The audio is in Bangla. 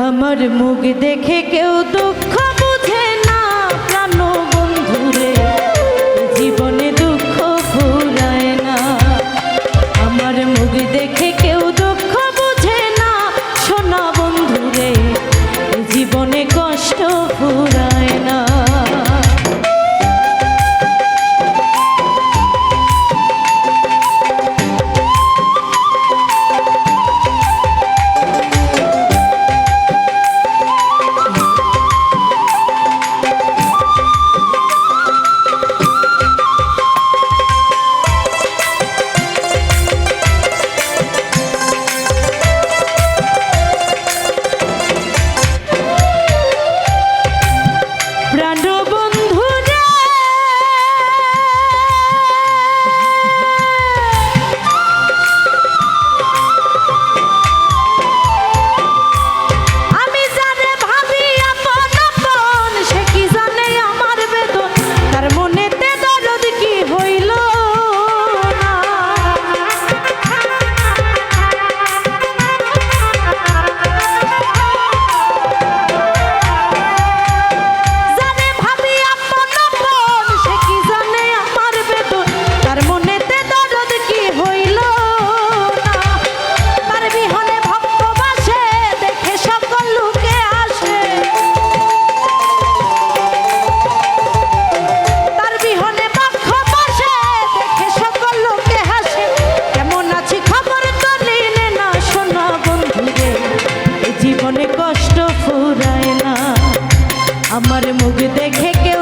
আমার মুখ দেখে কেউ দুঃখ মুখ দেখে কেউ